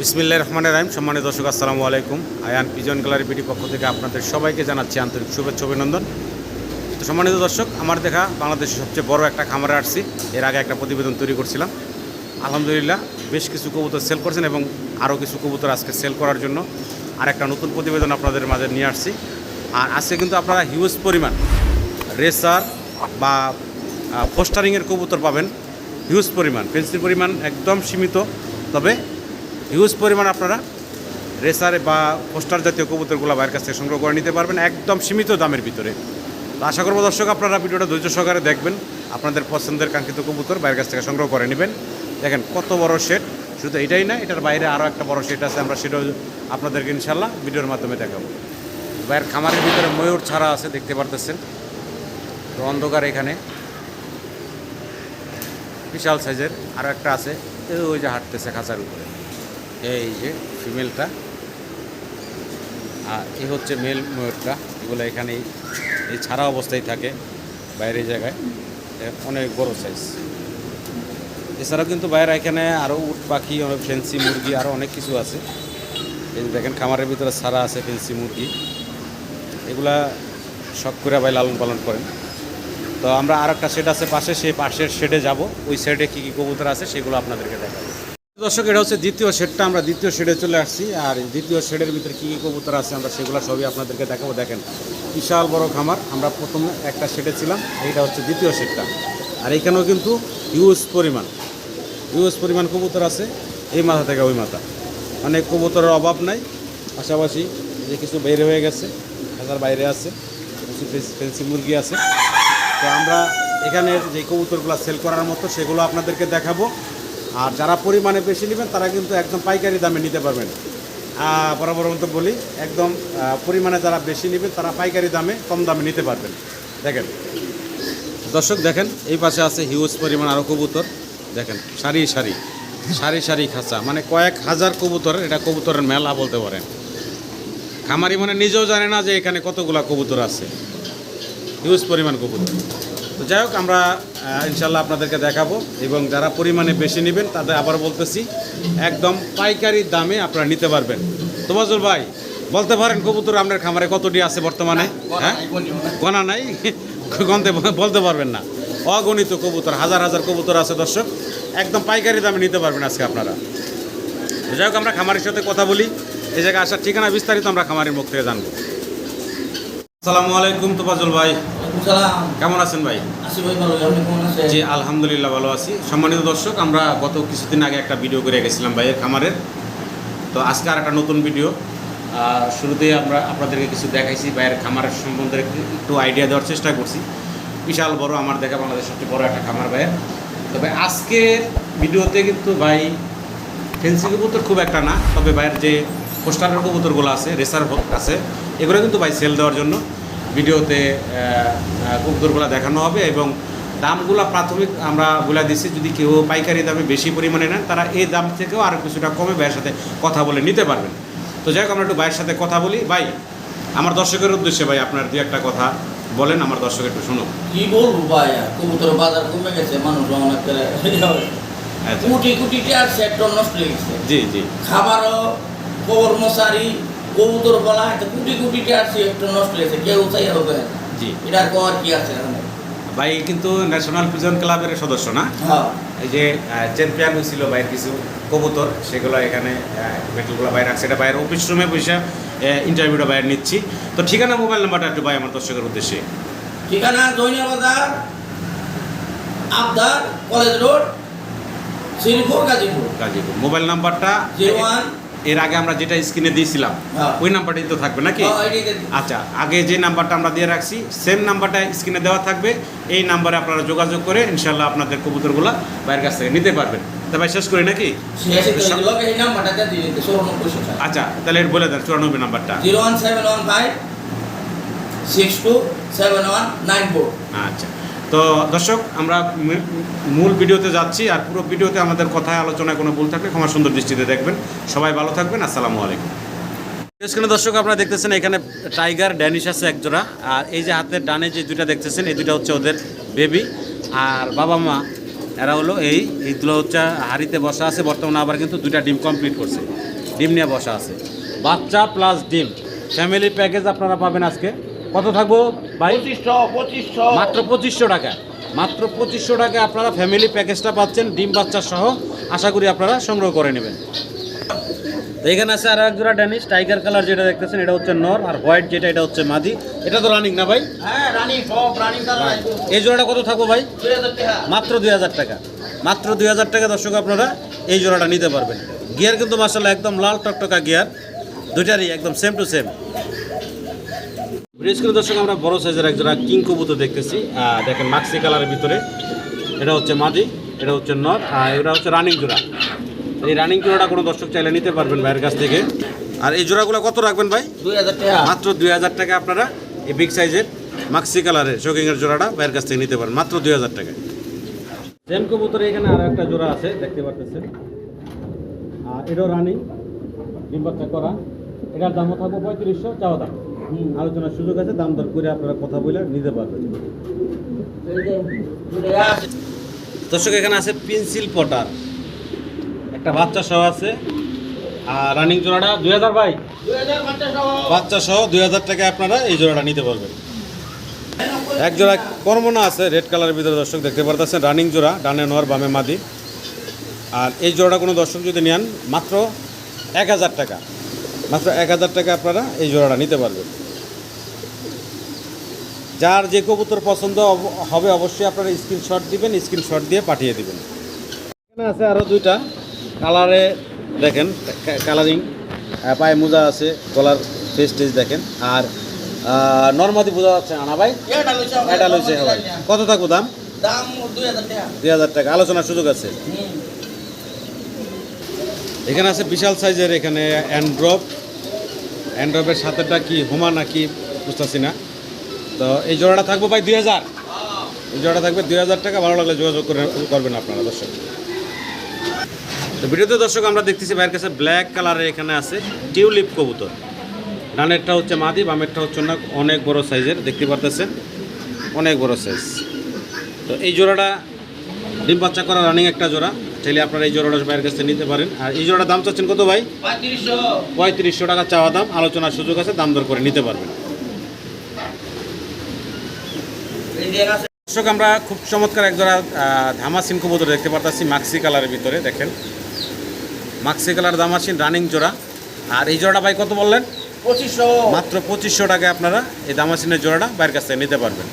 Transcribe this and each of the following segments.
বিসমিল্লাহ রহমানের রাহিম। সম্মানিত দর্শক, আসসালামু আলাইকুম। আয়ান পিজন গ্যালারি বিটি পক্ষ থেকে আপনাদের সবাইকে জানাচ্ছি আন্তরিক শুভেচ্ছা, অভিনন্দন। তো সম্মানিত দর্শক, আমার দেখা বাংলাদেশের সবচেয়ে বড় একটা খামারে আসছি। এর আগে একটা প্রতিবেদন তৈরি করছিলাম। আলহামদুলিল্লাহ, বেশ কিছু কবুতর সেল করছেন এবং আরও কিছু কবুতর আজকে সেল করার জন্য আর একটা নতুন প্রতিবেদন আপনাদের মাঝে নিয়ে আসছি। আর আজকে কিন্তু আপনারা হিউজ পরিমাণ রেসার বা পোস্টারিংয়ের কবুতর পাবেন। হিউজ পরিমাণ পেন্সিল পরিমাণ, একদম সীমিত। তবে হিউজ পরিমাণ আপনারা রেসার বা পোস্টার জাতীয় কবুতরগুলো বাইরের কাছ থেকে সংগ্রহ করে নিতে পারবেন একদম সীমিত দামের ভিতরে। তো আশা করব দর্শক, আপনারা ভিডিওটা ধৈর্য সহকারে দেখবেন, আপনাদের পছন্দের কাঙ্ক্ষিত কবুতর বাইরের কাছ থেকে সংগ্রহ করে নেবেন। দেখেন কত বড় শেড শুধু এটাই না, এটার বাইরে আরও একটা বড় শেড আছে, আমরা সেটাও আপনাদেরকে ইনশাল্লাহ ভিডিওর মাধ্যমে দেখাবো। বাইরের খামারের ভিতরে ময়ূর ছাড়া আছে, দেখতে পারতেছেন। তো অন্ধকার এখানে। বিশাল সাইজের আরও একটা আছে ওই যে হাঁটতেছে খাঁচার উপরে। এই যে ফিমেলটা, আর এ হচ্ছে মেল ময়ূরটা এগুলো এখানে এই ছাড়া অবস্থায় থাকে, বাইরের জায়গায় অনেক বড় সাইজ এছাড়াও কিন্তু বাইরে এখানে আরও উট পাখি অনেক ফেন্সি মুরগি আরও অনেক কিছু আছে। দেখেন, খামারের ভিতরে ছাড়া আছে ফেন্সি মুরগি। এগুলা শখ করে ভাই লালন পালন করেন। তো আমরা আর একটা শেড আছে পাশে, সেই পাশের শেডে যাব। ওই শেডে কী কী কবুতর আছে সেগুলো আপনাদেরকে দেখাবো। দর্শক, এটা হচ্ছে দ্বিতীয় শেডটা, আমরা দ্বিতীয় শেডে চলে আসছি। আর দ্বিতীয় শেডের ভিতরে কী কী কবুতর আছে আমরা সেগুলো সবই আপনাদেরকে দেখাবো। দেখেন, বিশাল বড় খামার। আমরা প্রথমে একটা শেডে ছিলাম, এইটা হচ্ছে দ্বিতীয় শেডটা। আর এখানেও কিন্তু হিউজ পরিমাণ হিউজ পরিমাণ কবুতর আছে, এই মাথা থেকে ওই মাথা। অনেক কবুতরের অভাব নাই। পাশাপাশি যে কিছু বাইরে হয়ে গেছে হাজার বাইরে আছে, কিছু ফেন্সি মুরগি আছে। তো আমরা এখানের যে কবুতরগুলো সেল করার মতো, সেগুলো আপনাদেরকে দেখাবো। আর যারা পরিমাণে বেশি নেবেন, তারা কিন্তু একদম পাইকারি দামে নিতে পারবেন। বরাবর মতো বলি, একদম পরিমাণে যারা বেশি নেবেন, তারা পাইকারি দামে কম দামে নিতে পারবেন। দেখেন, দর্শক দেখেন, এই পাশে আছে হিউজ পরিমাণ আরও কবুতর। দেখেন, সারি সারি সারি সারি খাঁচা মানে কয়েক হাজার কবুতর, এটা কবুতরের মেলা বলতে পারেন। খামারি মানে নিজেও জানে না যে এখানে কতগুলা কবুতর আছে। হিউজ পরিমাণ কবুতর। তো যাই হোক আমরা ইনশাল্লাহ আপনাদেরকে দেখাবো এবং যারা পরিমাণে বেশি নেবেন তাদের আবার বলতেছি একদম পাইকারি দামে আপনারা নিতে পারবেন। তো বজল ভাই বলতে পারেন কবুতর আপনার খামারে কতটি আছে বর্তমানে? হ্যাঁ? গোনা নাই? গনতে বলতে পারবেন না। অগণিত কবুতর হাজার হাজার কবুতর আছে দর্শক। একদম পাইকারি দামে নিতে পারবেন আজকে আপনারা। যাই হোক আমরা খামারের সাথে কথা বলি। এই জায়গায় আসার ঠিকানা বিস্তারিত আমরা খামারের মুখ থেকে জানব। আসসালামু আলাইকুম তোফাজুল ভাই। কেমন আছেন ভাই? জি আলহামদুলিল্লাহ ভালো আছি। সম্মানিত দর্শক আমরা গত কিছুদিন আগে একটা ভিডিও করে গেছিলাম ভাইয়ের খামারের। তো আজকে আর একটা নতুন ভিডিও। আহ, শুরুতেই আমরা আপনাদেরকে কিছু দেখাইছি ভাইয়ের খামারের সম্বন্ধে একটু- একটু আইডিয়া দেওয়ার চেষ্টা করছি। বিশাল বড় আমার দেখা বাংলাদেশের সবচেয়ে বড় একটা খামার ভাইয়ের। তবে আজকের ভিডিওতে কিন্তু ভাই ফেন্সি কবুতর খুব একটা না। তবে ভাইয়ের যে পোস্টারের কবুতরগুলো আছে রেসার আছে এগুলো কিন্তু ভাই সেল দেওয়ার জন্য। ভিডিওতে খুব কবুতরগুলো দেখানো হবে এবং দামগুলো প্রাথমিক আমরা বলে দিচ্ছি যদি কেউ পাইকারি দামে বেশি পরিমাণে নেন তারা এই দাম থেকেও আরও কিছুটা কমে ভাইয়ের সাথে কথা বলে নিতে পারবেন। তো যাই হোক আমরা একটু ভাইয়ের সাথে কথা বলি। ভাই আমার দর্শকের উদ্দেশ্যে ভাই আপনার দু একটা কথা বলেন আমার দর্শক একটু শুনুন কি বলব ভাই কবুতর বাজার কমে গেছে মানুষ অনেক। কোটি কোটি টাকার সেক্টর নষ্ট হয়ে গেছে। জি জি। খাবারও কবর মশারি কবুতর বলা এটা কোটি কোটি টাকার সেক্টর নষ্ট হয়ে গেছে কেউ চাই হবে জি। এটার কর কি আছে? ভাই কিন্তু ন্যাশনাল পিজন ক্লাবের সদস্য না? হ্যাঁ। এই যে চ্যাম্পিয়ন হয়েছিল বাইরের কিছু কবুতর সেগুলো এখানে মেটেলগুলো বাইরে রাখছে। এটা বাইরের অফিস রুমে বসে ইন্টারভিউটা বাইরে নিচ্ছি। তো ঠিকানা মোবাইল নাম্বারটা একটু ভাই আমার দর্শকের উদ্দেশ্যে। ঠিকানা দৈনিয়া বাজার Abdar college road Sreepur Gazipur. Gazipur. Mobile নাম্বারটা জিরো ওয়ান এর আগে আমরা যেটা স্ক্রিনে দিয়েছিলাম হ্যাঁ। ওই নাম্বারটাই তো থাকবে নাকি? আচ্ছা আগে যে নাম্বারটা আমরা দিয়ে রাখছি সেম নাম্বারটা স্ক্রিনে দেওয়া থাকবে। এই নাম্বারে আপনারা যোগাযোগ করে ইনশাল্লাহ আপনাদের কবুতরগুলো বাইরের কাছ থেকে নিতে পারবেন। তা ভাই শেষ করি নাকি? আচ্ছা তাহলে বলে দেন চুরানব্বই নাম্বারটা zero one seven one five six two seven one nine four. আচ্ছা। তো দর্শক, আমরা মূল ভিডিওতে যাচ্ছি আর পুরো ভিডিওতে আমাদের কথায়, আলোচনায় কোনো ভুল থাকলে ক্ষমা সুন্দর দৃষ্টিতে দেখবেন। সবাই ভালো থাকবেন, আসসালামু আলাইকুম। স্ক্রিনে দর্শক, আপনারা দেখতেছেন এখানে টাইগার, ড্যানিশ আছে একজোড়া, আর এই যে হাতের ডানে যে দুইটা দেখতেছেন, এই দুইটা হচ্ছে ওদের বেবি। আর বাবা মা, এরা হলো এই এইগুলো হচ্ছে হাড়িতে বসা আছে, বর্তমানে আবার কিন্তু দুইটা ডিম কমপ্লিট করছে। ডিম নিয়ে বসা আছে। বাচ্চা প্লাস ডিম। ফ্যামিলি প্যাকেজ আপনারা পাবেন আজকে। কত থাকব? ভাই? পঁচিশশো পঁচিশশো। মাত্র পঁচিশশো টাকা। মাত্র পঁচিশশো টাকা আপনারা ফ্যামিলি প্যাকেজটা পাচ্ছেন ডিম বাচ্চা সহ। আশা করি আপনারা সংগ্রহ করে নেবেন। তো এখানে আছে আর এক জোড়া ড্যানিশ টাইগার কালার যেটা দেখতেছেন এটা হচ্ছে নর আর হোয়াইট যেটা এটা হচ্ছে মাদি এটা তো রানিং না ভাই? হ্যাঁ এই জোড়াটা কত থাকব ভাই? মাত্র দুই হাজার টাকা। মাত্র দুই হাজার টাকা দর্শক আপনারা এই জোড়াটা নিতে পারবেন। গিয়ার কিন্তু মাসাল্লাহ একদম লাল টকটকা গিয়ার দুইটারই একদম সেম টু সেম ব্রিজ করে দর্শক আমরা বড় সাইজের এক জোড়া কিং কবুতর দেখতেছি। দেখেন মাক্সি কালারের ভিতরে। এটা হচ্ছে মাদি এটা হচ্ছে নর আর এটা হচ্ছে রানিং জোড়া। এই রানিং জোড়াটা কোনো দর্শক চাইলে নিতে পারবেন ভাইয়ের কাছ থেকে। আর এই জোড়াগুলো কত রাখবেন ভাই? দুই হাজার টাকা। মাত্র দুই হাজার টাকা আপনারা এই বিগ সাইজের মাক্সি কালারের শোকিংয়ের জোড়াটা ভাইয়ের কাছ থেকে নিতে পারেন। মাত্র দুই হাজার টাকা। সেম কবুতরে এখানে আরও একটা জোড়া আছে দেখতে পাচ্ছেন আর এটাও রানিং ডিম করা। এটার দামও থাকবে পঁয়ত্রিশশো চাওয়া দাম। আলোচনার সুযোগ আছে, দাম দর করে আপনারা কথা বলে নিতে পারবেন। দর্শক, এখানে আছে পেন্সিল পটার একটা বাচ্চা সহ আছে। আর রানিং জোড়াটা দুই হাজার ভাই। বাচ্চা সহ দুই হাজার টাকা আপনারা এই জোড়াটা নিতে পারবেন। এক জোড়া কর্মনা আছে রেড কালারের ভিতরে, দর্শক, দেখতে পারতেছেন রানিং জোড়া, ডানে নর, বামে মাদি। আর এই জোড়াটা কোনো দর্শক যদি নেন, মাত্র এক হাজার টাকা। মাত্র এক হাজার টাকা আপনারা এই জোড়াটা নিতে পারবেন। যার যে কবুতর পছন্দ হবে অবশ্যই আপনারা স্ক্রিনশট দিবেন স্ক্রিনশট দিয়ে পাঠিয়ে দিবেন। এখানে আছে আরও দুইটা কালারে দেখেন কালারিং পায়ে মোজা আছে গলার ফেস টেস দেখেন আর নর্মাদি বোঝা যাচ্ছে না না ভাই? এটা লইছে ভাই কত থাকব দাম? দুই হাজার টাকা। আলোচনার সুযোগ আছে। এখানে আছে বিশাল সাইজের এখানে অ্যান্ড্রপ অ্যান্ড্রপের সাথেটা কি হোমা নাকি বুঝতেছি না। তো এই জোড়াটা থাকব ভাই দুই হাজার। এই জোড়াটা থাকবে দুই হাজার টাকা। ভালো লাগলে যোগাযোগ করে করবেন আপনারা দর্শক। তো ভিডিওতে দর্শক আমরা দেখতেছি ভাইয়ের কাছে ব্ল্যাক কালারের এখানে আছে টিউলিপ কবুতর। ডানেরটা হচ্ছে মাদি বামেরটা হচ্ছে না অনেক বড় সাইজের দেখতে পারতেছেন? অনেক বড় সাইজ। তো এই জোড়াটা ডিম বাচ্চা করা রানিং একটা জোড়া। চাইলে আপনারা এই জোড়াটা ভাইয়ের কাছে নিতে পারেন। আর এই জোড়ার দাম চাচ্ছেন কত ভাই? পঁয়ত্রিশশো টাকা চাওয়া দাম। আলোচনার সুযোগ আছে দাম দর করে নিতে পারবেন এই যে আছে দর্শক আমরা খুব চমৎকার এক জোড়া আহ, ধামাসিন কবুতর দেখতে পারতাছি মাক্সি কালারের ভিতরে দেখেন। মাক্সি কালার ধামাসিন রানিং জোড়া। আর এই জোড়াটা ভাই কত বললেন? পঁচিশশো। মাত্র পঁচিশশো টাকায় আপনারা এই দামাসিনের জোড়াটা বাইরের কাছ থেকে নিতে পারবেন।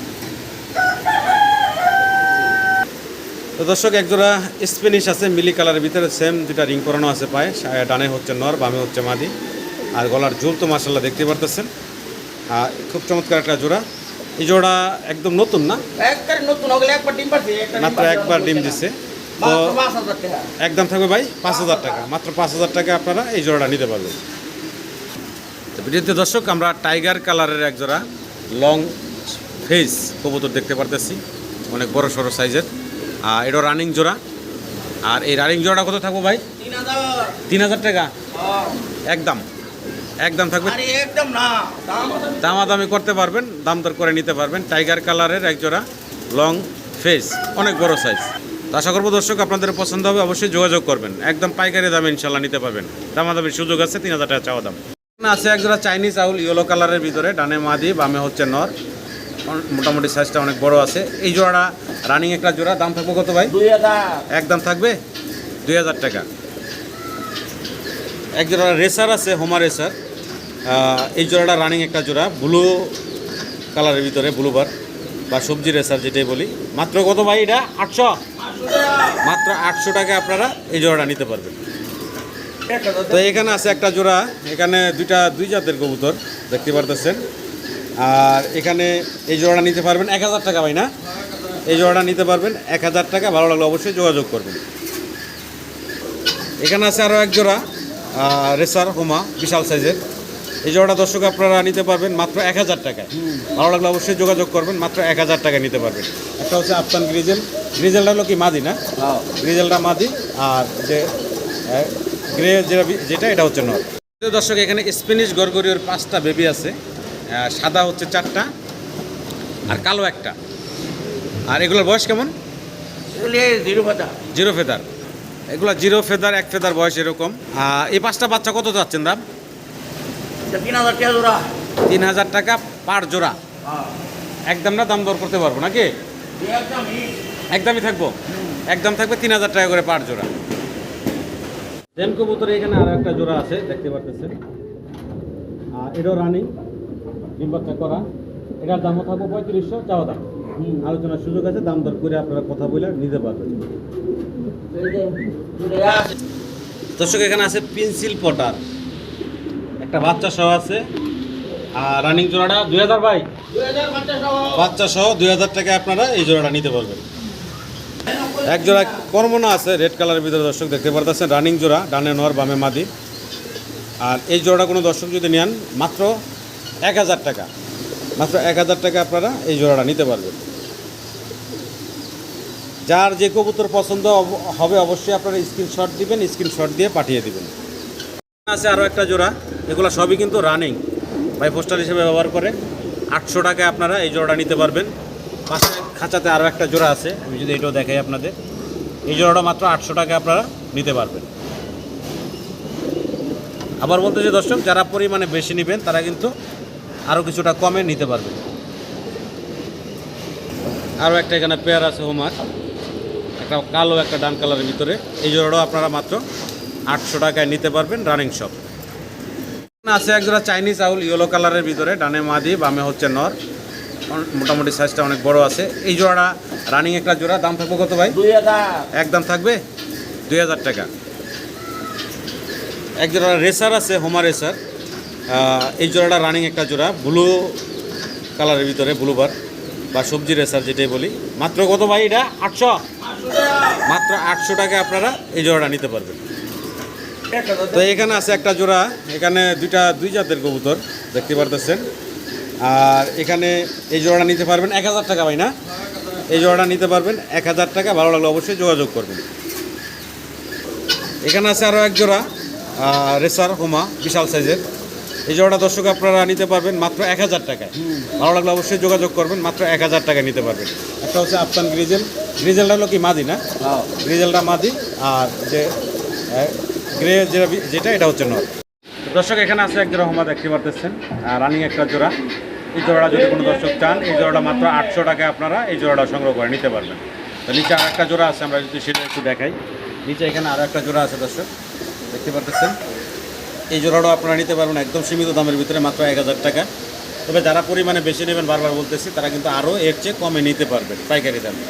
তো দর্শক এক জোড়া স্প্যানিশ আছে মিলি কালারের ভিতরে সেম দুটা রিং করানো আছে পায়ে। ডানে হচ্ছে নর বামে হচ্ছে মাদি। আর গলার ঝুল তো মাসাল্লাহ দেখতে পারতেছেন। আর খুব চমৎকার একটা জোড়া। এই জোড়া একদম নতুন না? একবারে নতুন হলে একবার ডিম একটা মাত্র একবার ডিম দিছে। তো একদম থাকবে ভাই পাঁচ হাজার টাকা। মাত্র পাঁচ হাজার টাকা আপনারা এই জোড়াটা নিতে পারবেন। তো ভিডিওতে দর্শক আমরা টাইগার কালারের এক জোড়া লং ফেস কবুতর দেখতে পারতেছি। অনেক বড় সড়ো সাইজের। আর এটা রানিং জোড়া। আর এই রানিং জোড়াটা কত থাকব ভাই? তিন হাজার। তিন হাজার টাকা? হ্যাঁ। একদম। একদম থাকবে। একদম না দাম দামাদামি করতে পারবেন দাম দর করে নিতে পারবেন। টাইগার কালারের এক জোড়া লং ফেস অনেক বড় সাইজ তো আশা করব দর্শক আপনাদের পছন্দ হবে অবশ্যই যোগাযোগ করবেন। একদম পাইকারি দামে ইনশাল্লাহ নিতে পারবেন। দামাদামির সুযোগ আছে তিন হাজার টাকা চাওয়া দাম। আছে এক জোড়া চাইনিজ আউল ইয়েলো কালারের ভিতরে ডানে মাদি বামে হচ্ছে নর মোটামুটি সাইজটা অনেক বড় আছে। এই জোড়াটা রানিং একটা জোড়া দাম থাকবে কত ভাই? একদম থাকবে? দুই হাজার টাকা। এক জোড়া রেসার আছে হোমা রেসার। এই জোড়াটা রানিং একটা জোড়া ব্লু কালারের ভিতরে ব্লুবার বা সবজি রেসার যেটাই বলি। মাত্র কত ভাই এটা? আটশো? মাত্র আটশো টাকা আপনারা এই জোড়াটা নিতে পারবেন। তো এখানে আছে একটা জোড়া, এখানে দুইটা, দুই জাতের কবুতর, দেখতে পারতেছেন। আর এখানে এই জোড়াটা নিতে পারবেন এক হাজার টাকা ভাই, না? এই জোড়াটা নিতে পারবেন এক হাজার টাকা, ভালো লাগলে অবশ্যই যোগাযোগ করবেন। এখানে আছে আরও এক জোড়া রেসার হোমা বিশাল সাইজের। এই জোড়াটা দর্শক আপনারা নিতে পারবেন মাত্র এক হাজার টাকায়। ভালো লাগলে অবশ্যই যোগাযোগ করবেন মাত্র এক হাজার টাকায় নিতে পারবেন। একটা হচ্ছে আফতান গ্রিজেল। গ্রিজেলটা হলো কি মাদি না? হ্যাঁ। গ্রিজেলটা মাদি আর যে গ্রে যেটা যেটা এটা হচ্ছে নর। তো দর্শক এখানে স্প্যানিশ গরগরিওর পাঁচটা বেবি আছে। সাদা হচ্ছে চারটা আর কালো একটা। আর এগুলোর বয়স কেমন? জিরো পাতা জিরো ফেদার। এগুলো জিরো ফেদার এক ফেদার বয়স এরকম। আর এই পাঁচটা বাচ্চা কত যাচ্ছেন দাম? তিন হাজার টাকা জোড়া। তিন হাজার টাকা পার জোড়া। হ্যাঁ। একদম না দাম দর করতে পারব নাকি? একদমই। একদমই থাকব? একদম থাকবে তিন হাজার টাকা করে পার জোড়া। জেন কবুতর এখানে আরও একটা জোড়া আছে দেখতে আর এটাও রানিং ডিম বাচ্চা করা। এটার দামও থাকব পঁয়ত্রিশশো চাওয়া দাম। আলোচনার সুযোগ আছে, দাম দর করে আপনারা কথা বলে নিতে পারবেন। দর্শক, এখানে আছে পেন্সিল পটার একটা বাচ্চা সহ আছে। আর রানিং জোড়াটা দুই হাজার ভাই। বাচ্চা সহ দুই হাজার টাকায় আপনারা এই জোড়াটা নিতে পারবেন। এক জোড়া কর্মনা আছে রেড কালারের ভিতরে দর্শক দেখতে পারতেছেন রানিং জোড়া, ডানে নর বামে মাদি। আর এই জোড়াটা কোনো দর্শক যদি নেন, মাত্র এক হাজার টাকা। মাত্র এক হাজার টাকা আপনারা এই জোড়াটা নিতে পারবেন। যার যে কবুতর পছন্দ হবে অবশ্যই আপনারা স্ক্রিনশট দিবেন স্ক্রিনশট দিয়ে পাঠিয়ে দিবেন। আছে আরও একটা জোড়া, এগুলো সবই কিন্তু রানিং বাই পোস্টার হিসেবে ব্যবহার করে। আটশো টাকায় আপনারা এই জোড়াটা নিতে পারবেন। পাশে খাঁচাতে আরও একটা জোড়া আছে, আমি যদি এটাও দেখাই আপনাদের। এই জোড়াটা মাত্র আটশো টাকা আপনারা নিতে পারবেন। আবার বলতে যে দর্শক, যারা পরিমাণে বেশি নেবেন, তারা কিন্তু আরও কিছুটা কমে নিতে পারবেন। আরও একটা এখানে পেয়ার আছে হোমার একটা কালো একটা ডান কালারের ভিতরে। এই জোড়াটাও আপনারা মাত্র আটশো টাকায় নিতে পারবেন রানিং শপ আছে এক জোড়া চাইনিজ আউল ইয়েলো কালারের ভিতরে ডানে মাদি বামে হচ্ছে নর মোটামুটি সাইজটা অনেক বড় আছে। এই জোড়াটা রানিং একটা জোড়া দাম থাকবে কত ভাই? হাজার। একদম থাকবে? দুই হাজার টাকা। এক জোড়া রেসার আছে হোমা রেসার এই জোড়াটা রানিং একটা জোড়া ব্লু কালারের ভিতরে ব্লুবার বা সবজি রেসার যেটাই বলি। মাত্র কত ভাই এটা? আটশো। মাত্র আটশো টাকা আপনারা এই জোড়াটা নিতে পারবেন। তো এখানে আছে একটা জোড়া, এখানে দুইটা, দুই জাতের কবুতর, দেখতে পারতেছেন। আর এখানে এই জোড়াটা নিতে পারবেন এক হাজার টাকা ভাই না এই জোড়াটা নিতে পারবেন এক হাজার টাকা, ভালো লাগলে অবশ্যই যোগাযোগ করবেন। এখানে আছে আরও এক জোড়া রেসার হোমা, বিশাল সাইজের। এই জোড়াটা দর্শক আপনারা নিতে পারবেন মাত্র এক হাজার টাকায়। ভালো লাগলে অবশ্যই যোগাযোগ করবেন মাত্র এক হাজার টাকায় নিতে পারবেন। একটা হচ্ছে আফতান গ্রিজেল গ্রিজেলটা হলো কি মাদি না? গ্রিজেলটা মাদি আর যে গ্রে যেটা যেটা এটা হচ্ছে নর। দর্শক এখানে আছে এক জোড়া হোমা দেখতে পারতেছেন। আর রানিং একটা জোড়া। এই জোড়াটা যদি কোনো দর্শক চান এই জোড়াটা মাত্র আটশো টাকায় আপনারা এই জোড়াটা সংগ্রহ করে নিতে পারবেন। তো নিচে আর একটা জোড়া আছে আমরা যদি সেটা একটু দেখাই। নিচে এখানে আরও একটা জোড়া আছে দর্শক। দেখতে পারতেছেন? এই জোড়াটাও আপনারা নিতে পারবেন একদম সীমিত দামের ভিতরে মাত্র এক হাজার টাকা। তবে যারা পরিমাণে বেশি নেবেন বারবার বলতেছি তারা কিন্তু আরও এর চেয়ে কমে নিতে পারবেন পাইকারি দামে।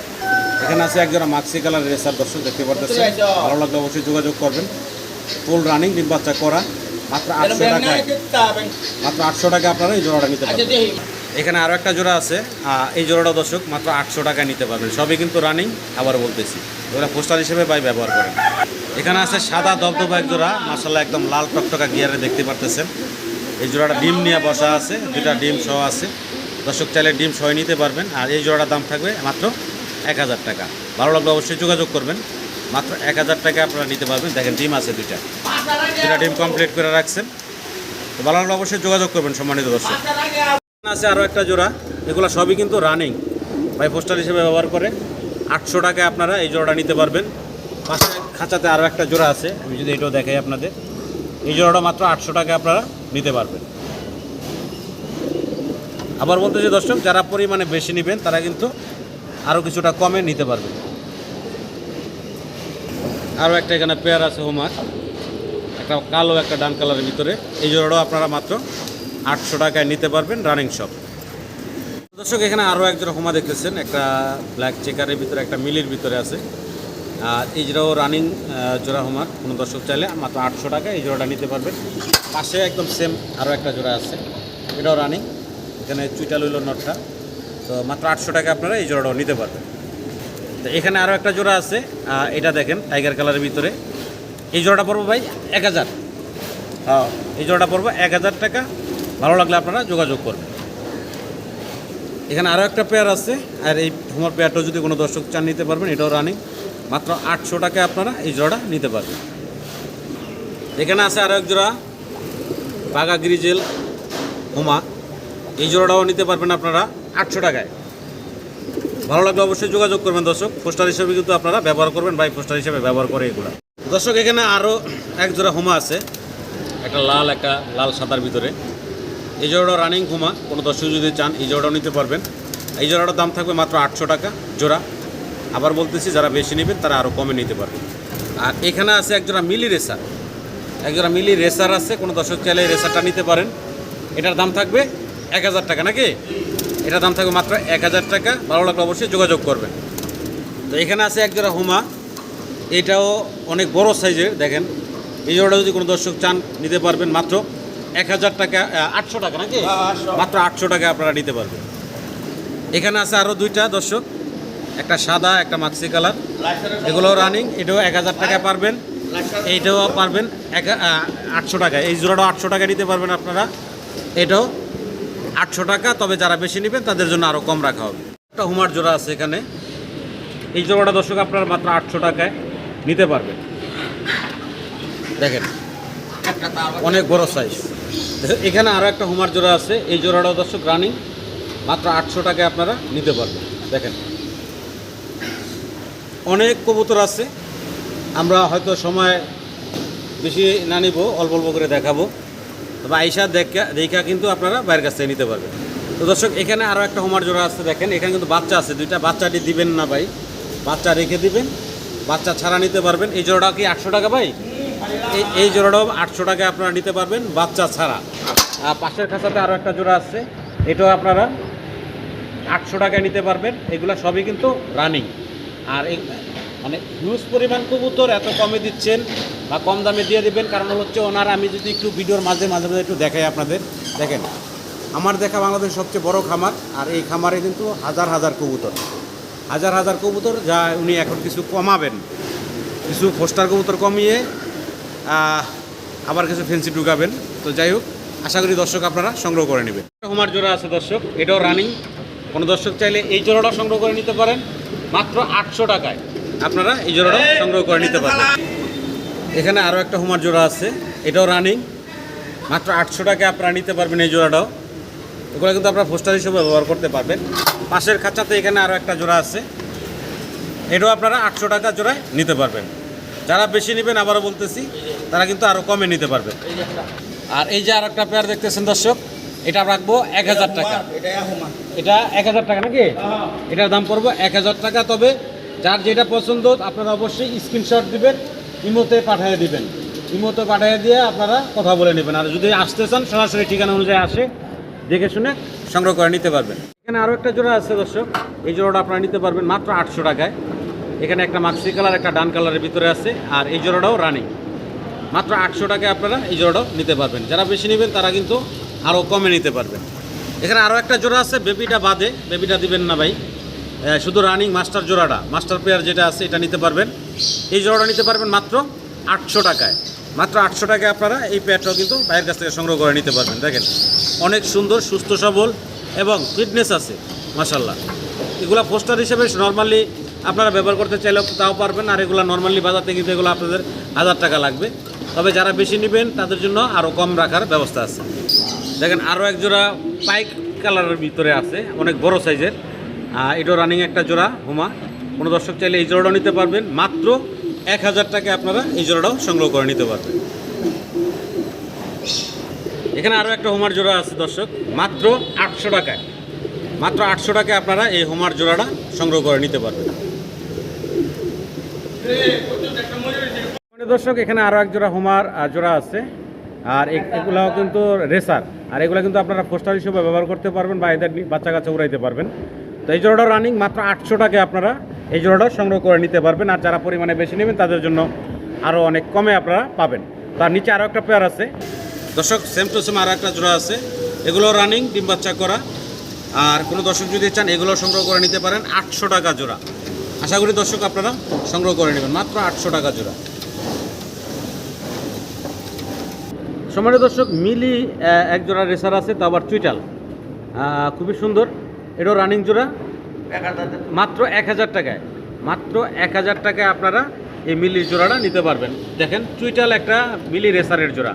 এখানে আছে এক জোড়া মাক্সি কালার রেসার দর্শক দেখতে পারতেছেন? ভালো লাগলে অবশ্যই যোগাযোগ করবেন। ফুল রানিং ডিম বাচ্চা করা মাত্র আটশো টাকায়। মাত্র আটশো টাকা আপনারা এই জোড়াটা নিতে আচ্ছা পারবেন। এখানে আরও একটা জোড়া আছে। এই জোড়াটা দর্শক মাত্র আটশো টাকায় নিতে পারবেন। সবই কিন্তু রানিং আবার বলতেছি। ওরা পোস্টার হিসেবে বাই ব্যবহার করেন। এখানে আছে সাদা দবদবা এক জোড়া মাসাল্লাহ একদম লাল টকটকা গিয়ারে দেখতে পারতেছেন। এই জোড়াটা ডিম নিয়ে বসা আছে দুটা ডিম সহ আছে। দর্শক চাইলে ডিম সহ নিতে পারবেন, আর এই জোড়াটার দাম থাকবে মাত্র এক হাজার টাকা। ভালো লাগলে অবশ্যই যোগাযোগ করবেন, মাত্র এক হাজার টাকা আপনারা নিতে পারবেন। দেখেন ডিম আছে দুইটা। দুটা ডিম কমপ্লিট করে রাখছেন। তো ভালো লাগলে অবশ্যই যোগাযোগ করবেন সম্মানিত দর্শক। আছে আরও একটা জোড়া, এগুলো সবই কিন্তু রানিং বাই পোস্টার হিসেবে ব্যবহার করে আটশো টাকায় আপনারা এই জোড়াটা নিতে পারবেন। পাশে খাঁচাতে আরও একটা জোড়া আছে, আমি যদি এটাও দেখাই আপনাদের। এই জোড়াটা মাত্র আটশো টাকায় আপনারা নিতে পারবেন। আবার বলতে যে দর্শক, যারা পরিমাণে বেশি নেবেন, তারা কিন্তু আরও কিছুটা কমে নিতে পারবেন। আরও একটা এখানে পেয়ার আছে হোমার একটা কালো, একটা ডান কালারের ভিতরে। এই জোড়াটাও আপনারা মাত্র আটশো টাকায় নিতে পারবেন রানিং শপ দর্শক, এখানে আরও এক জোড়া হোমা দেখতেছেন। একটা ব্ল্যাক চেকারের ভিতরে, একটা মিলির ভিতরে আছে। আর এই জোড়াও রানিং জোড়া হোমার কোনো দর্শক চাইলে মাত্র আটশো টাকা এই জোড়াটা নিতে পারবেন পাশে একদম সেম আরও একটা জোড়া আছে এটাও রানিং এখানে চুইটা লইল নটটা। তো মাত্র আটশো টাকা আপনারা এই জোড়াটাও নিতে পারবেন। তো এখানে আরও একটা জোড়া আছে এটা দেখেন টাইগার কালারের ভিতরে। এই জোড়াটা পড়ব ভাই এক হাজার। হ্যাঁ। এই জোড়াটা পড়ব এক হাজার টাকা। ভালো লাগলে আপনারা যোগাযোগ করবেন। এখানে আরও একটা পেয়ার আছে আর এই হোমার পেয়ারটাও যদি কোনো দর্শক চান নিতে পারবেন এটাও রানিং মাত্র আটশো টাকায় আপনারা এই জোড়া নিতে পারবেন। এখানে আছে আরও এক জোড়া বাঘা গ্রিজেল হোমা। এই জোড়াটাও নিতে পারবেন আপনারা আটশো টাকায়। ভালো লাগলে অবশ্যই যোগাযোগ করবেন দর্শক। পোস্টার হিসেবে কিন্তু আপনারা ব্যবহার করবেন বাই পোস্টার হিসেবে ব্যবহার করে এগুলো। দর্শক, এখানে আরও এক জোড়া হুমা আছে। একটা লাল একটা লাল সাদার ভিতরে। এই জোড়াটা রানিং হুমা। কোনো দর্শক যদি চান, এই জোড়াটাও নিতে পারবেন। এই জোড়াটার দাম থাকবে মাত্র আটশো টাকা। জোড়া আবার বলতেছি যারা বেশি নেবেন তারা আরও কমে নিতে পারবেন। আর এখানে আছে একজোড়া মিলি রেসার। একজোড়া মিলি রেসার আছে কোনো দর্শক চাইলে রেসারটা নিতে পারেন। এটার দাম থাকবে এক হাজার টাকা নাকি? এটার দাম থাকবে মাত্র এক হাজার টাকা। ভালো লাগলে অবশ্যই যোগাযোগ করবেন। তো এখানে আছে একজোড়া হুমা। এটাও অনেক বড় সাইজের দেখেন। এই জোড়াটা যদি কোনো দর্শক চান নিতে পারবেন মাত্র এক হাজার টাকা আটশো টাকা নাকি? মাত্র আটশো টাকা আপনারা নিতে পারবেন। এখানে আছে আরও দুইটা দর্শক। একটা সাদা, একটা মাক্সি কালার এগুলো রানিং এটাও এক হাজার টাকায় পারবেন। এইটাও পারবেন এক আটশো টাকা এই জোড়াটাও আটশো টাকা নিতে পারবেন আপনারা। এটাও আটশো টাকা, তবে যারা বেশি নেবেন, তাদের জন্য আরও কম রাখা হবে। একটা হুমার জোড়া আছে এখানে। এই জোড়াটা দর্শক আপনারা মাত্র আটশো টাকায় নিতে পারবেন। দেখেন, অনেক বড় সাইজ এখানে আরও একটা হুমার জোড়া আছে। এই জোড়াটাও দর্শক রানিং মাত্র আটশো টাকায় আপনারা নিতে পারবেন। দেখেন অনেক কবুতর আছে। আমরা হয়তো সময় বেশি না নিব, অল্প অল্প করে দেখাবো। তবে আইসা দেখা দেখা কিন্তু আপনারা বাইরের কাছ থেকে নিতে পারবেন। তো দর্শক, এখানে আরও একটা হোমার জোড়া আছে দেখেন। এখানে কিন্তু বাচ্চা আছে, দুইটা বাচ্চাটি দিবেন না ভাই। বাচ্চা রেখে দিবেন, বাচ্চা ছাড়া নিতে পারবেন। এই জোড়াটা কি আটশো টাকা ভাই? এই জোড়াটাও আটশো টাকায় আপনারা নিতে পারবেন, বাচ্চা ছাড়া। আর পাশের খাঁচাতে আরও একটা জোড়া আছে, এটাও আপনারা আটশো টাকায় নিতে পারবেন। এগুলো সবই কিন্তু রানিং আর এই মানে হিউজ পরিমাণ কবুতর এত কমে দিচ্ছেন বা কম দামে দিয়ে দিবেন, কারণ হচ্ছে ওনার, আমি যদি একটু ভিডিওর মাঝে মাঝে মাঝে একটু দেখাই আপনাদের। দেখেন, আমার দেখা বাংলাদেশের সবচেয়ে বড় খামার, আর এই খামারে কিন্তু হাজার হাজার কবুতর। হাজার হাজার কবুতর যা উনি এখন কিছু কমাবেন। কিছু পোস্টার কবুতর কমিয়ে আবার কিছু ফেন্সি ঢুকাবেন। তো যাই হোক, আশা করি দর্শক আপনারা সংগ্রহ করে নেবেন। হোমার জোড়া আছে দর্শক, এটাও রানিং কোনো দর্শক চাইলে এই জোড়াটা সংগ্রহ করে নিতে পারেন। মাত্র আটশো টাকায়। আপনারা এই জোড়াটা সংগ্রহ করে নিতে পারবেন। এখানে আরও একটা হোমার জোড়া আছে এটাও রানিং মাত্র আটশো টাকায় আপনারা নিতে পারবেন এই জোড়াটাও। এগুলো কিন্তু আপনারা পোস্টার হিসেবে ব্যবহার করতে পারবেন। পাশের খাঁচাতে এখানে আরও একটা জোড়া আছে। এটাও আপনারা আটশো টাকা জোড়ায় নিতে পারবেন। যারা বেশি নেবেন আবারও বলতেছি তারা কিন্তু আরও কমে নিতে পারবে আর এই যে আর একটা পেয়ার দেখতেছেন দর্শক এটা রাখব এক হাজার টাকা। এটা এক হাজার টাকা নাকি? এটার দাম পড়ব এক হাজার টাকা। তবে যার যেটা পছন্দ, আপনারা অবশ্যই স্ক্রিনশট দিবেন, ইমোতে পাঠিয়ে দিবেন। ইমোতে পাঠিয়ে দিয়ে আপনারা কথা বলে নেবেন। আর যদি আসতে চান, সরাসরি ঠিকানা অনুযায়ী আসে, দেখে শুনে সংগ্রহ করে নিতে পারবেন। এখানে আরও একটা জোড়া আছে দর্শক। এই জোড়াটা আপনারা নিতে পারবেন মাত্র আটশো টাকায়। এখানে একটা মাক্সি কালার একটা ডান কালারের ভিতরে আছে, আর এই জোড়াটাও রানিং মাত্র আটশো টাকায় আপনারা এই জোড়াটাও নিতে পারবেন। যারা বেশি নেবেন, তারা কিন্তু আরও কমে নিতে পারবেন। এখানে আরও একটা জোড়া আছে, বেবিটা বাদে, বেবিটা দিবেন না ভাই। শুধু রানিং মাস্টার জোড়াটা, মাস্টার পেয়ার যেটা আছে এটা নিতে পারবেন। এই জোড়াটা নিতে পারবেন মাত্র আটশো টাকায়। মাত্র আটশো টাকায় আপনারা এই পেয়ারটাও কিন্তু বাইরের কাছ থেকে সংগ্রহ করে নিতে পারবেন। দেখেন, অনেক সুন্দর, সুস্থ, সবল এবং ফিটনেস আছে মাসাল্লাহ এগুলা পোস্টার হিসেবে নর্মালি আপনারা ব্যবহার করতে চাইলেও তাও পারবেন, আর এগুলো নর্মালি থেকে কিন্তু এগুলো আপনাদের হাজার টাকা লাগবে। তবে যারা বেশি নেবেন, তাদের জন্য আরও কম রাখার ব্যবস্থা আছে। দেখেন আরও এক জোড়া পাইক কালারের ভিতরে আছে, অনেক বড় সাইজের। এটাও রানিং একটা জোড়া হুমা কোনো দর্শক চাইলে এই জোড়াটাও নিতে পারবেন। মাত্র এক হাজার টাকায় আপনারা এই জোড়াটাও সংগ্রহ করে নিতে পারবেন। এখানে আরও একটা হোমার জোড়া আছে, দর্শক। মাত্র আটশো টাকায়। মাত্র আটশো টাকায় আপনারা এই হোমার জোড়াটা সংগ্রহ করে নিতে পারবেন। মানে দর্শক, এখানে আরও এক জোড়া হোমার জোড়া আছে। আর এ- এগুলো কিন্তু রেসার আর এগুলো কিন্তু আপনারা পোস্টার হিসেবে ব্যবহার করতে পারবেন বা এদের বাচ্চা কাচ্চা উড়াইতে পারবেন। তো এই জোড়াটা রানিং মাত্র আটশো টাকায় আপনারা এই জোড়াটাও সংগ্রহ করে নিতে পারবেন। আর যারা পরিমাণে বেশি নেবেন, তাদের জন্য আরও অনেক কমে আপনারা পাবেন। তার নিচে আরও একটা পেয়ার আছে। দর্শক সেম টু সেম আরও একটা জোড়া আছে। এগুলো রানিং ডিম বাচ্চা করা। আর কোনো দর্শক যদি চান, এগুলো সংগ্রহ করে নিতে পারেন আটশো টাকা জোড়া। আশা করি দর্শক আপনারা সংগ্রহ করে নেবেন। মাত্র আটশো টাকা জোড়া। সম্মানিত দর্শক মিলি আহ, এক জোড়া রেসার আছে তা আবার চুইটাল। খুবই সুন্দর। এটাও রানিং জোড়া। মাত্র এক হাজার টাকায়। মাত্র এক হাজার টাকায় আপনারা এই মিলির জোড়াটা নিতে পারবেন। দেখেন চুইটাল একটা মিলি রেসারের জোড়া।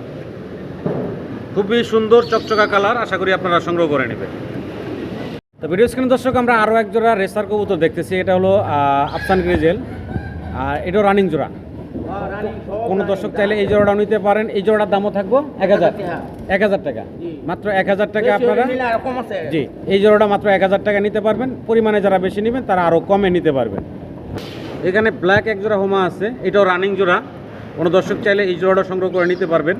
খুবই সুন্দর চকচকা কালার আশা করি আপনারা সংগ্রহ করে নেবেন। তো ভিডিও স্ক্রিনে দর্শক আমরা আরও এক জোড়া রেসার কবুতর দেখতেছি। এটা হলো আফসান গ্রেজেল। আর এটাও রানিং জোড়া। কোনো দর্শক চাইলে এই জোড়াটা নিতে পারেন। এই জোড়াটার দামও থাকব এক হাজার। এক হাজার টাকা। মাত্র এক হাজার টাকা আপনারা জি এই জোড়াটা মাত্র এক হাজার টাকা নিতে পারবেন। পরিমাণে যারা বেশি নেবেন তারা আরও কমে নিতে পারবেন। এখানে ব্ল্যাক এক জোড়া হোমা আছে। এটাও রানিং জোড়া। কোনো দর্শক চাইলে এই জোড়াটা সংগ্রহ করে নিতে পারবেন।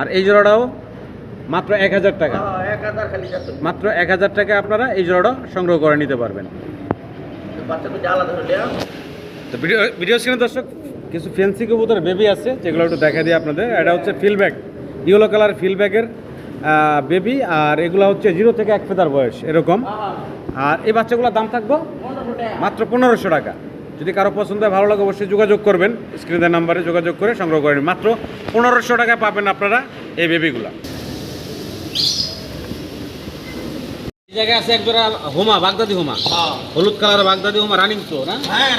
আর এই জোড়াটাও মাত্র এক হাজার টাকা। যাচ্ছে। মাত্র এক হাজার টাকা আপনারা এই জোড়াটা সংগ্রহ করে নিতে পারবেন। ভিডিও ভিডিও স্ক্রিনে দর্শক কিছু ফেন্সি কবুতর বেবি আছে, যেগুলো একটু দেখা দিই আপনাদের। এটা হচ্ছে ফিলব্যাগ ইয়েলো কালার ফিলব্যাগের বেবি আর এগুলো হচ্ছে জিরো থেকে এক ফেদার বয়স, এরকম। আর এই বাচ্চাগুলোর দাম থাকব মাত্র পনেরোশো টাকা। যদি কারও পছন্দ হয়, ভালো লাগে, অবশ্যই যোগাযোগ করবেন। স্ক্রিনের নাম্বারে যোগাযোগ করে সংগ্রহ করেন মাত্র পনেরোশো টাকা পাবেন আপনারা এই বেবিগুলো এই জায়গায় আছে এক জোড়া হোমা বাগদাদি হোমা। হলুদ কালার বাগদাদি হোমা রানিং তো না? হ্যাঁ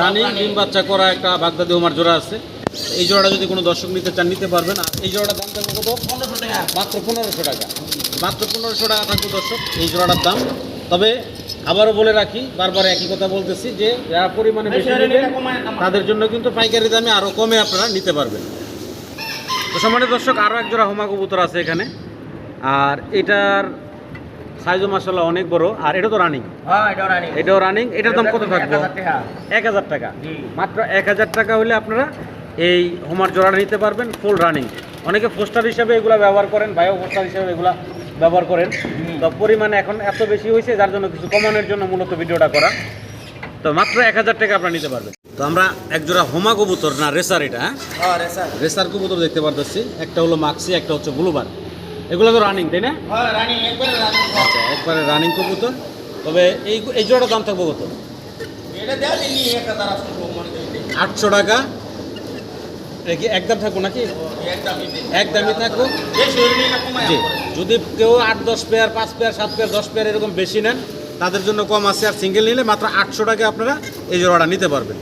রানিং ডিম বাচ্চা করা একটা বাগদাদি হোমার জোড়া আছে। এই জোড়াটা যদি কোনো দর্শক নিতে চান নিতে পারবেন। এই জোড়াটার দাম থাকবে কত? পনেরোশো টাকা। মাত্র পনেরোশো টাকা। মাত্র পনেরোশো টাকা থাকবে দর্শক এই জোড়াটার দাম। তবে আবারও বলে রাখি বারবার একই কথা বলতেছি যে যারা পরিমাণে বেশি নেবেন তাদের জন্য কিন্তু পাইকারি দামে আরও কমে আপনারা নিতে পারবেন। তো সম্মানিত দর্শক আরও এক জোড়া হোমা কবুতর আছে এখানে। আর এটার সাইজও মাসাল্লাহ অনেক বড়। আর এটা তো রানিং হ্যাঁ এটা রানী এটাও রানিং এটার দাম কত থাকবে? এক হাজার টাকা। জি। মাত্র এক হাজার টাকা হলে আপনারা এই হোমার জোড়াটা নিতে পারবেন ফুল রানিং অনেকে পোস্টার হিসাবে এগুলো ব্যবহার করেন বায়ো পোস্টার হিসাবে এগুলো ব্যবহার করেন। তো পরিমাণ এখন এত বেশি হয়েছে যার জন্য কিছু কমানোর জন্য মূলত ভিডিওটা করা। তো মাত্র এক হাজার টাকা আপনারা নিতে পারবেন। তো আমরা এক জোড়া হোমা কবুতর না রেসার এটা হ্যাঁ? হ্যাঁ রেসার কবুতর দেখতে পারতেছি। একটা হলো মাক্সি একটা হচ্ছে ব্লুবার এগুলো তো রানিং তাই না? হ্যাঁ রানী একবারে রানী আচ্ছা একবারে রানিং কবুতর। তবে এই এই জোড়াটার দাম থাকব কত? আটশো টাকা। কি একদম থাকব নাকি? একদম একদমই থাকব? জি। যদি কেউ আট দশ পেয়ার পাঁচ পেয়ার সাত পেয়ার দশ পেয়ার এরকম বেশি নেন তাদের জন্য কম আছে আর সিঙ্গেল নিলে মাত্র আটশো টাকা আপনারা এই জোড়াটা নিতে পারবেন।